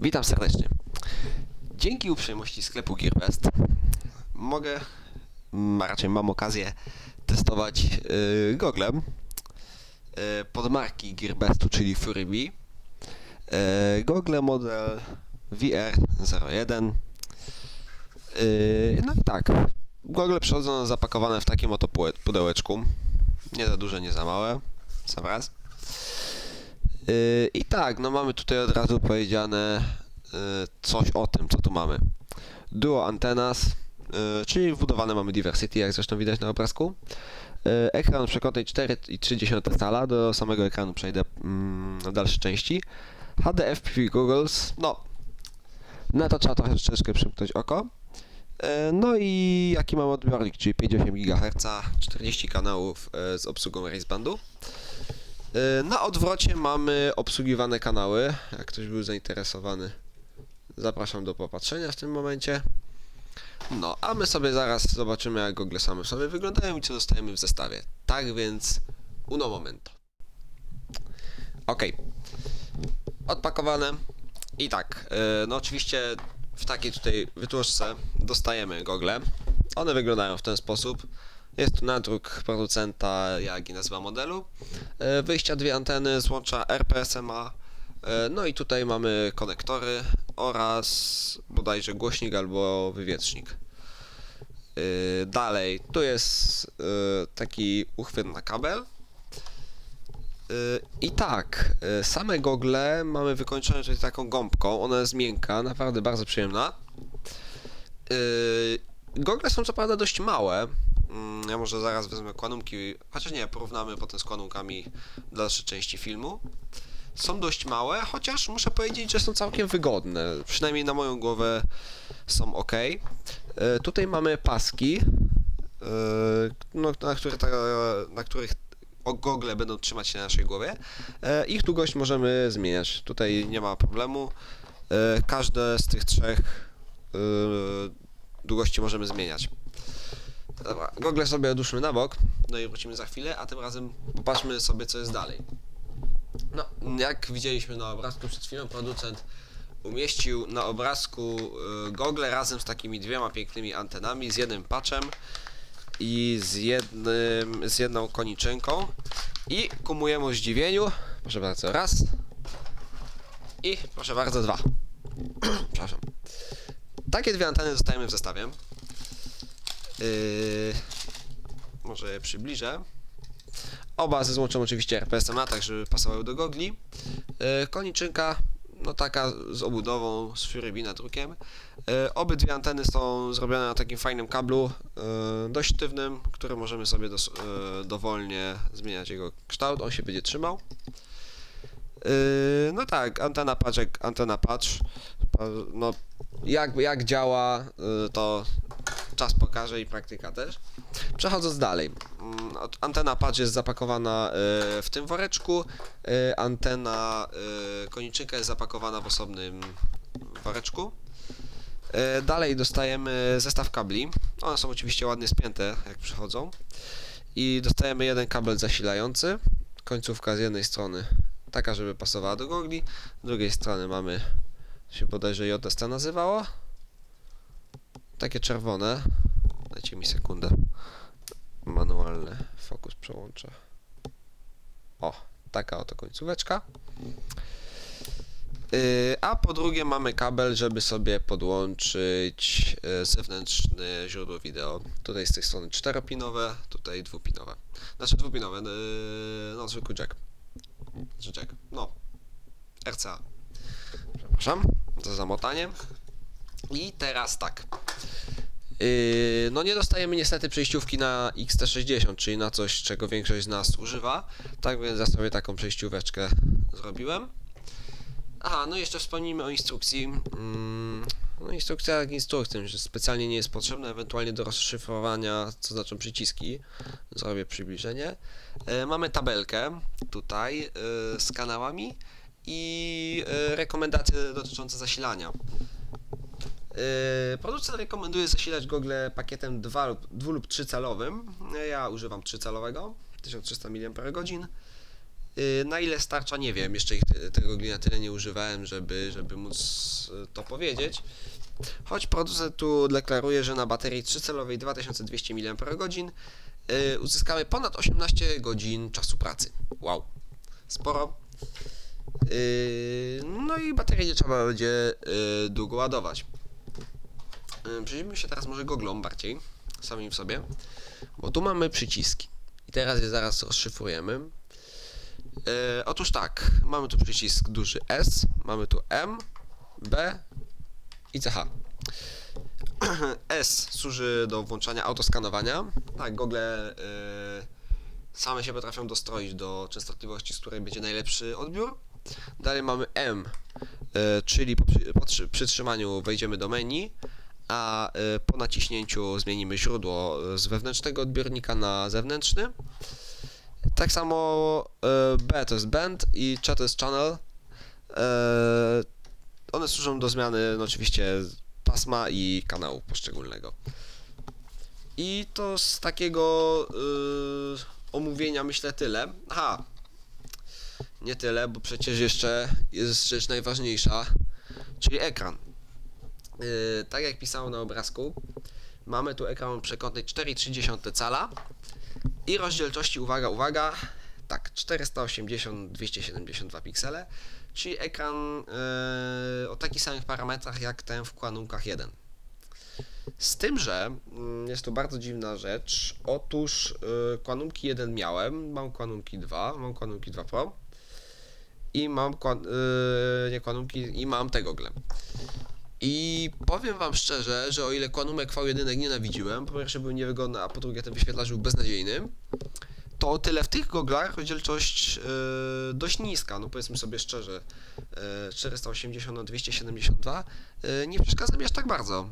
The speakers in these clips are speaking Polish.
Witam serdecznie. Dzięki uprzejmości sklepu Gearbest mogę, a raczej mam okazję testować yy, gogle yy, pod marki Gearbestu, czyli Fury Bee. Yy, gogle model VR01. Yy, no i tak, gogle przychodzą zapakowane w takim oto pude- pudełeczku. Nie za duże, nie za małe. Sam raz. Yy, I tak, no mamy tutaj od razu powiedziane yy, coś o tym, co tu mamy. Duo antenas, yy, czyli wbudowane mamy diversity, jak zresztą widać na obrazku. Ekran przekątnej 4,3 cala, do samego ekranu przejdę mm, w dalszej części. HD FPV goggles, no na to trzeba troszeczkę przymknąć oko. No i jaki mamy odbiornik, czyli 5,8 GHz, 40 kanałów z obsługą racebandu. Yy, Na odwrocie mamy obsługiwane kanały. Jak ktoś był zainteresowany, zapraszam do popatrzenia w tym momencie. No, a my sobie zaraz zobaczymy, jak gogle same sobie wyglądają i co dostajemy w zestawie. Tak więc, uno momento. Ok. Odpakowane. I tak, yy, no oczywiście w takiej tutaj wytłuszce dostajemy gogle. One wyglądają w ten sposób. Jest tu nadruk producenta, jak i nazwa modelu. E, Wyjścia dwie anteny, złącza RPSMA. e, No i tutaj mamy konektory oraz bodajże głośnik albo wywietrznik. E, Dalej, tu jest taki uchwyt na kabel. I tak, same gogle mamy wykończone tutaj taką gąbką. Ona jest miękka, naprawdę bardzo przyjemna. Gogle są co prawda dość małe. Mm, Ja może zaraz wezmę kładunki, chociaż nie, porównamy potem z kładunkami dalszej części filmu. Są dość małe, chociaż muszę powiedzieć, że są całkiem wygodne. Przynajmniej na moją głowę są ok. Tutaj mamy paski, yy, no, na, które na których gogle będą trzymać się na naszej głowie. E, Ich długość możemy zmieniać. Tutaj nie ma problemu. E, Każde z tych trzech e, długości możemy zmieniać. Dobra, gogle sobie odłóżmy na bok, no i wrócimy za chwilę, a tym razem popatrzmy sobie, co jest dalej. No, jak widzieliśmy na obrazku przed chwilą, producent umieścił na obrazku y, gogle razem z takimi dwiema pięknymi antenami, z jednym patchem i z, jednym, z jedną koniczynką. I ku mojemu zdziwieniu, proszę bardzo, raz i proszę bardzo, dwa. Przepraszam. Takie dwie anteny dostajemy w zestawie. Yy, może je przybliżę. Oba ze złączą oczywiście RPSMA, tak żeby pasowały do gogli. Yy, koniczynka, no taka z obudową, z Fury nadrukiem. Yy, obydwie anteny są zrobione na takim fajnym kablu, yy, dość sztywnym, który możemy sobie yy, dowolnie zmieniać jego kształt, on się będzie trzymał. Yy, no tak, antena patch, antena patch. Pa- No, jak, jak działa, yy, to czas pokaże i praktyka też. Przechodząc dalej, mm, antena patch jest zapakowana yy, w tym woreczku, yy, antena yy, koniczynka jest zapakowana w osobnym woreczku. Dalej dostajemy zestaw kabli. One są oczywiście ładnie spięte, jak przychodzą. I dostajemy jeden kabel zasilający. Końcówka z jednej strony taka, żeby pasowała do gogli. Z drugiej strony mamy, się bodajże JST nazywało. Takie czerwone. Dajcie mi sekundę. Manualny fokus przełączę. O, taka oto końcóweczka. Yy, a po drugie mamy kabel, żeby sobie podłączyć yy, zewnętrzne źródło wideo. Tutaj z tej strony czteropinowe, tutaj dwupinowe. Znaczy dwupinowe, yy, no zwykły jack. Znaczy jack, no. RCA. Przepraszam za zamotanie. I teraz tak. Yy, no nie dostajemy niestety przejściówki na XT60, czyli na coś, czego większość z nas używa. Tak więc ja sobie taką przejścióweczkę zrobiłem. Aha, no jeszcze wspomnijmy o instrukcji. Mm, no instrukcja jak instrukcją, że specjalnie nie jest potrzebna, ewentualnie do rozszyfrowania, co znaczą przyciski. Zrobię przybliżenie. E, mamy tabelkę tutaj e, z kanałami i rekomendacje dotyczące zasilania. Yy, Producent rekomenduje zasilać gogle pakietem 2 lub, 2 lub 3 calowym. Ja używam 3 calowego, 1300 mAh. Na ile starcza, nie wiem. Jeszcze ich, te- tego gli na tyle nie używałem, żeby, żeby móc y, to powiedzieć. Choć producent tu deklaruje, że na baterii trzycelowej 2200 mAh uzyskamy ponad 18 godzin czasu pracy. Wow. Sporo. Y, No i baterię nie trzeba będzie długo ładować. Y, Przyjrzyjmy się teraz może goglom bardziej, samym w sobie, bo tu mamy przyciski. I teraz je zaraz rozszyfrujemy. E, otóż tak, mamy tu przycisk duży S, mamy tu M, B i CH. S służy do włączania autoskanowania. Tak, gogle e, same się potrafią dostroić do częstotliwości, z której będzie najlepszy odbiór. Dalej mamy M, e, czyli po, przy, po trzy- przytrzymaniu wejdziemy do menu, a e, po naciśnięciu zmienimy źródło z wewnętrznego odbiornika na zewnętrzny. Tak samo e, B to jest band i C to jest channel. One służą do zmiany no, oczywiście pasma i kanału poszczególnego. I to z takiego omówienia myślę tyle. Aha, nie tyle, bo przecież jeszcze jest rzecz najważniejsza, czyli ekran. E, tak jak pisało na obrazku, mamy tu ekran przekątnej 4,3 cala i rozdzielczości, uwaga, uwaga, tak, 480-272 piksele, czyli ekran e, o takich samych parametrach jak ten w Quanumkach 1. Z tym, że mm, jest to bardzo dziwna rzecz. Otóż y, Quanumki 1 miałem, mam Quanumki 2, mam Quanumki 2 Pro i mam Quan- y, nie Quanumki i mam tego gogle. I powiem wam szczerze, że o ile Quanumek V1 nienawidziłem, po pierwsze był niewygodny, a po drugie ten wyświetlacz był beznadziejny, to o tyle w tych goglach rozdzielczość yy, dość niska, no powiedzmy sobie szczerze, yy, 480 na 272 yy, nie przeszkadza mi aż tak bardzo.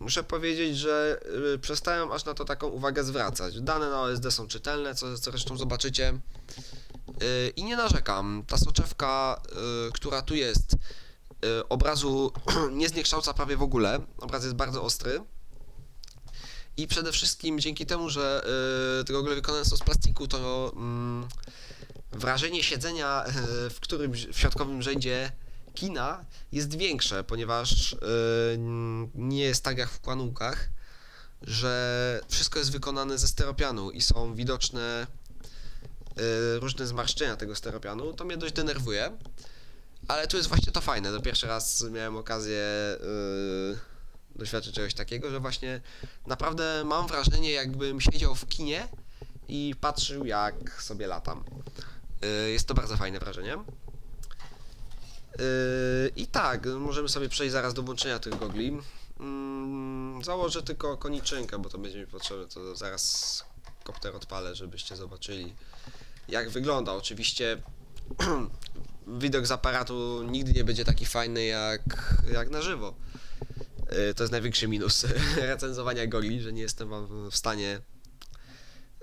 Muszę powiedzieć, że yy, przestałem aż na to taką uwagę zwracać. Dane na OSD są czytelne, co zresztą zobaczycie. Yy, I nie narzekam. Ta soczewka, yy, która tu jest, obrazu nie zniekształca prawie w ogóle. Obraz jest bardzo ostry. I przede wszystkim dzięki temu, że yy, te gogle wykonane są z plastiku, to mm, wrażenie siedzenia yy, w którymś w środkowym rzędzie kina jest większe, ponieważ yy, nie jest tak jak w kłanunkach, że wszystko jest wykonane ze steropianu i są widoczne różne zmarszczenia tego steropianu. To mnie dość denerwuje. Ale tu jest właśnie to fajne. To pierwszy raz miałem okazję yy, doświadczyć czegoś takiego, że właśnie naprawdę mam wrażenie, jakbym siedział w kinie i patrzył, jak sobie latam. Yy, jest to bardzo fajne wrażenie. Yy, I tak, możemy sobie przejść zaraz do włączenia tych gogli. Mm, założę tylko koniczynkę, bo to będzie mi potrzebne, to zaraz kopter odpalę, żebyście zobaczyli jak wygląda. Oczywiście widok z aparatu nigdy nie będzie taki fajny jak, jak na żywo. Yy, To jest największy minus recenzowania gogli, że nie jestem wam w stanie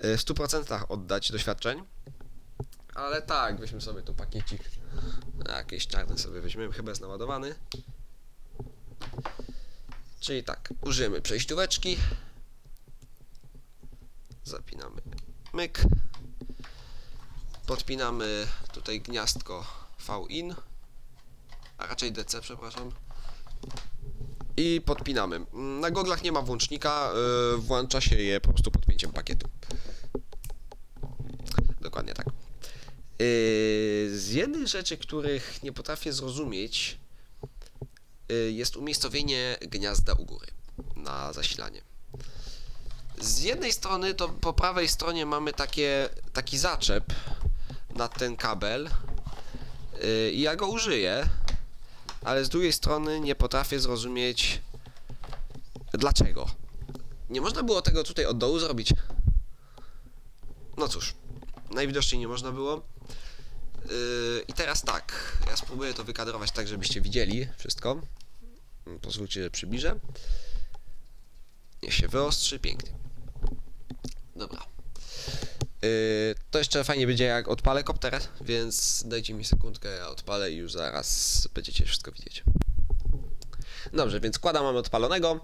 yy, w 100% oddać doświadczeń. Ale tak, weźmy sobie tu pakiecik. Jakieś czarne sobie weźmiemy, chyba jest naładowany. Czyli tak, użyjemy przejścióweczki. Zapinamy myk. Podpinamy tutaj gniazdko V-in, a raczej DC, przepraszam. I podpinamy. Mm, Na goglach nie ma włącznika, yy, włącza się je po prostu podpięciem pakietu. Dokładnie tak. Yy, Z jednych rzeczy, których nie potrafię zrozumieć, yy, jest umiejscowienie gniazda u góry na zasilanie. Z jednej strony to po prawej stronie mamy takie, taki zaczep na ten kabel i ja go użyję, ale z drugiej strony nie potrafię zrozumieć dlaczego. Nie można było tego tutaj od dołu zrobić. No cóż, najwidoczniej nie można było. Yy, I teraz tak, ja spróbuję to wykadrować tak, żebyście widzieli wszystko. Mm, Pozwólcie, że przybliżę. Niech się wyostrzy, pięknie. Dobra. Yy, to jeszcze fajnie będzie jak odpalę kopter, więc dajcie mi sekundkę, ja odpalę i już zaraz będziecie wszystko widzieć. Dobrze, więc kłada mamy odpalonego.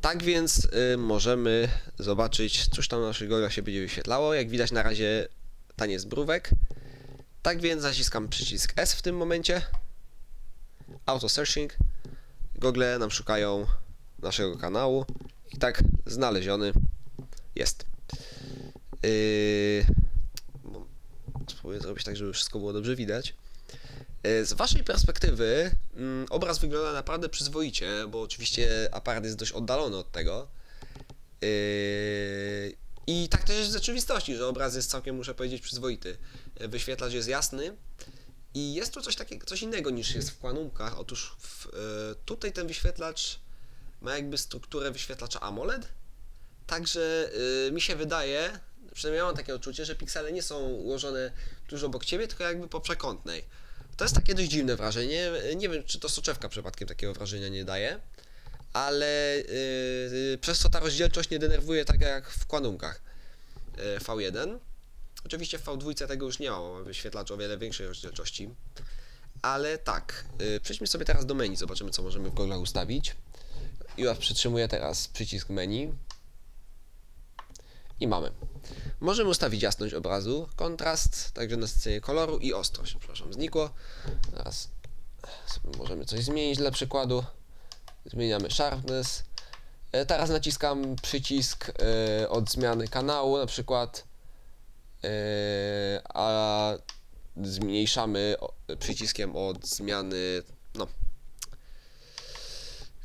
Tak więc y, możemy zobaczyć, cóż tam na naszych gogach się będzie wyświetlało. Jak widać na razie taniec brówek. Tak więc naciskam przycisk S w tym momencie. Auto searching. Google nam szukają naszego kanału. I tak znaleziony jest. Yy... Spróbuję zrobić tak, żeby wszystko było dobrze widać. Yy, Z waszej perspektywy mm, obraz wygląda naprawdę przyzwoicie, bo oczywiście aparat jest dość oddalony od tego. Yy, I tak też jest w rzeczywistości, że obraz jest całkiem, muszę powiedzieć, przyzwoity. Wyświetlacz jest jasny i jest tu coś takiego, coś innego niż jest w kłanunkach. Otóż w, tutaj ten wyświetlacz ma jakby strukturę wyświetlacza AMOLED. Także mi się wydaje, przynajmniej ja mam takie odczucie, że piksele nie są ułożone tuż obok ciebie, tylko jakby po przekątnej. To jest takie dość dziwne wrażenie. Nie wiem, czy to soczewka przypadkiem takiego wrażenia nie daje, ale yy, przez co ta rozdzielczość nie denerwuje tak jak w kłanunkach yy, V1. Oczywiście w V2 tego już nie ma, bo ma wyświetlacz o wiele większej rozdzielczości. Ale tak, yy, przejdźmy sobie teraz do menu, zobaczymy co możemy w Google'ach ustawić. Ja przytrzymuję teraz przycisk menu. I mamy. Możemy ustawić jasność obrazu, kontrast, także nasycenie koloru i ostrość. Przepraszam, znikło. Teraz możemy coś zmienić dla przykładu. Zmieniamy sharpness. E, Teraz naciskam przycisk e, od zmiany kanału, na przykład, e, a zmniejszamy przyciskiem od zmiany no,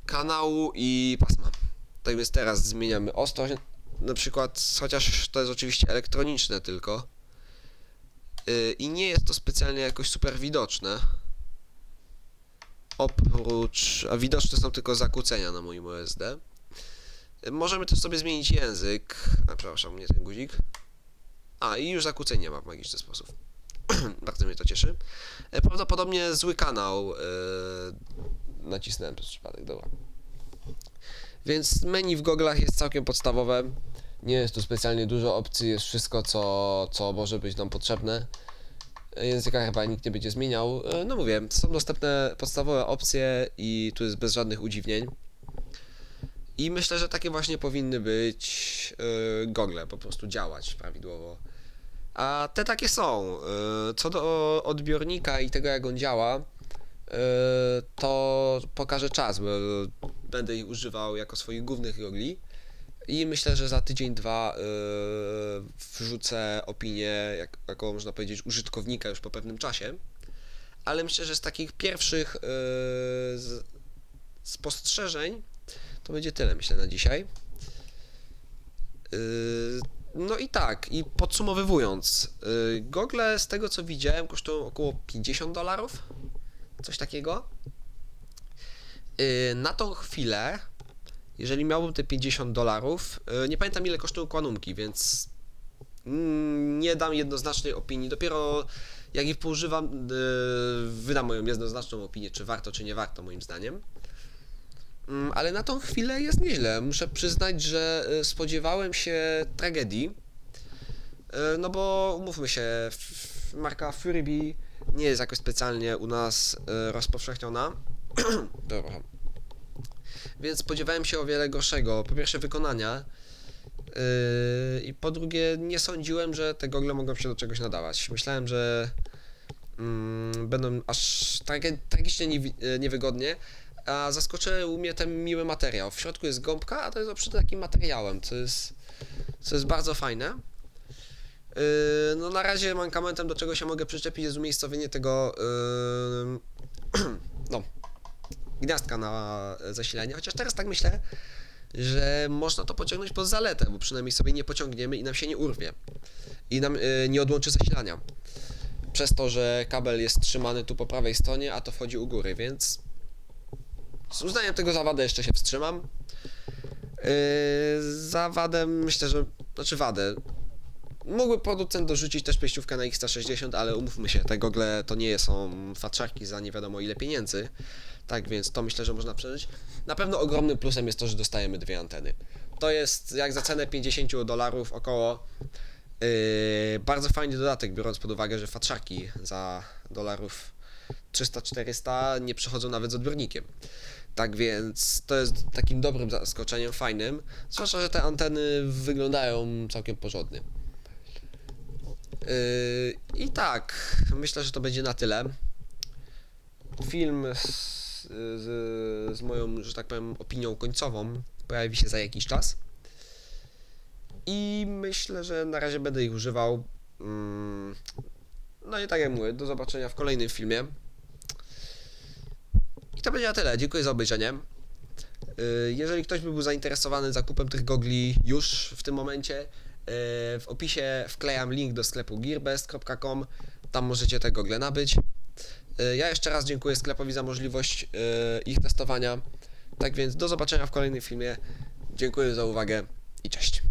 kanału i pasma. Tak więc teraz zmieniamy ostrość, na przykład, chociaż to jest oczywiście elektroniczne tylko yy, i nie jest to specjalnie jakoś super widoczne. Oprócz, a widoczne są tylko zakłócenia na moim OSD. Yy, Możemy też sobie zmienić język. A przepraszam, nie ten guzik. A i już zakłóceń nie ma w magiczny sposób. Bardzo mnie to cieszy. Yy, Prawdopodobnie zły kanał yy, nacisnąłem przez przypadek, dobra. Więc menu w goglach jest całkiem podstawowe. Nie jest tu specjalnie dużo opcji, jest wszystko, co, co może być nam potrzebne. Języka chyba nikt nie będzie zmieniał. E, No mówię, są dostępne podstawowe opcje i tu jest bez żadnych udziwnień. I myślę, że takie właśnie powinny być yy, gogle, po prostu działać prawidłowo. A te takie są. Yy, co do odbiornika i tego, jak on działa, yy, to pokaże czas, bo będę ich używał jako swoich głównych gogli. I myślę, że za tydzień, dwa yy, wrzucę opinię, jak, jako można powiedzieć, użytkownika już po pewnym czasie. Ale myślę, że z takich pierwszych yy, z, spostrzeżeń to będzie tyle, myślę, na dzisiaj. Yy, no i tak, i podsumowywując, yy, gogle z tego co widziałem kosztują około 50 dolarów, coś takiego. Yy, na tą chwilę, jeżeli miałbym te 50 dolarów, yy, nie pamiętam ile kosztują kłanunki, więc mm, nie dam jednoznacznej opinii. Dopiero jak ich poużywam, yy, wydam moją jednoznaczną opinię, czy warto, czy nie warto, moim zdaniem. Mm, Ale na tą chwilę jest nieźle. Muszę przyznać, że y, spodziewałem się tragedii. No bo umówmy się, marka Furby nie jest jakoś specjalnie u nas rozpowszechniona. Dobra. Więc spodziewałem się o wiele gorszego. Po pierwsze wykonania. Yy, I po drugie, nie sądziłem, że te gogle mogą się do czegoś nadawać. Myślałem, że mm, będą aż trage- tragicznie niewi- e, niewygodnie, a zaskoczył mnie ten miły materiał. W środku jest gąbka, a to jest obszyte takim materiałem, co jest, co jest bardzo fajne. Yy, no na razie mankamentem, do czego się mogę przyczepić, jest umiejscowienie tego yy, no, gniazdka na zasilanie, chociaż teraz tak myślę, że można to pociągnąć pod zaletę, bo przynajmniej sobie nie pociągniemy i nam się nie urwie. I nam yy, nie odłączy zasilania. Przez to, że kabel jest trzymany tu po prawej stronie, a to wchodzi u góry, więc z uznaniem tego za wadę jeszcze się wstrzymam. Yy, za wadę myślę, że. Znaczy wadę. Mógłby producent dorzucić też przejściówkę na X160, ale umówmy się, te gogle to nie są fatrzarki za nie wiadomo ile pieniędzy. Tak więc to myślę, że można przeżyć. Na pewno ogromnym plusem jest to, że dostajemy dwie anteny. To jest jak za cenę 50 dolarów około. Yy, bardzo fajny dodatek, biorąc pod uwagę, że fatrzaki za dolarów 300-400 nie przychodzą nawet z odbiornikiem. Tak więc to jest takim dobrym zaskoczeniem, fajnym. Zwłaszcza, że te anteny wyglądają całkiem porządnie. Yy, I tak, myślę, że to będzie na tyle. Film z, z, z moją, że tak powiem, opinią końcową pojawi się za jakiś czas. I myślę, że na razie będę ich używał. Mm, No i tak jak mówię, do zobaczenia w kolejnym filmie. I to będzie na tyle. Dziękuję za obejrzenie. Yy, Jeżeli ktoś by był zainteresowany zakupem tych gogli już w tym momencie, w opisie wklejam link do sklepu gearbest.com. Tam możecie te gogle nabyć. Yy, Ja jeszcze raz dziękuję sklepowi za możliwość yy, ich testowania. Tak więc do zobaczenia w kolejnym filmie. Dziękuję za uwagę i cześć.